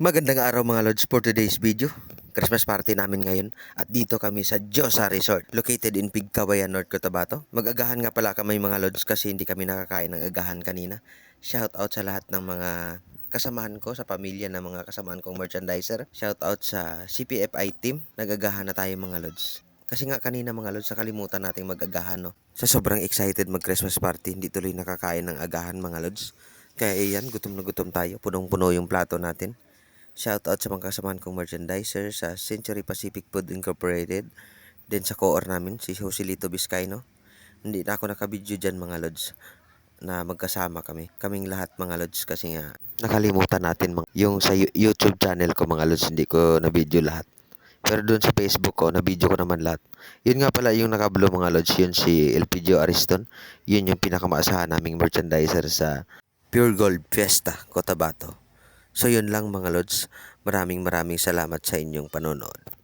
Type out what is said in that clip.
Magandang araw mga Lods for today's video. Christmas party namin ngayon at dito kami sa Josa Resort located in Pigcawayan, North Cotabato. Mag-agahan nga pala kami mga Lods kasi hindi kami nakakain ng agahan kanina. Shout out sa lahat ng mga kasamahan ko sa pamilya ng mga kasamahan kong merchandiser. Shout out sa CPFI team. Nagagahan na tayo mga Lods. Kasi nga kanina mga Lods, nakalimutan nating mag-agahan no. Sa sobrang excited mag-Christmas party, hindi tuloy nakakain ng agahan mga Lods. Kaya iyan, gutom na gutom tayo. Punong-puno yung plato natin. Shoutout sa mga kasamahan kong merchandiser sa Century Pacific Food Incorporated. Then sa co-or namin, si Joselito Vizcaino. Hindi na ako nakabidyo dyan mga lods na magkasama kami. Kaming lahat mga lods kasi nga nakalimutan natin mga, yung sa YouTube channel ko mga lods hindi ko na video lahat. Pero doon sa Facebook ko, na video ko naman lahat. Yun nga pala yung nakablo mga lods, yun si Elpidio Ariston. Yun yung pinakamaasahan naming merchandiser sa Pure Gold Fiesta, Cotabato. So yun lang mga lods. Maraming maraming salamat sa inyong panonood.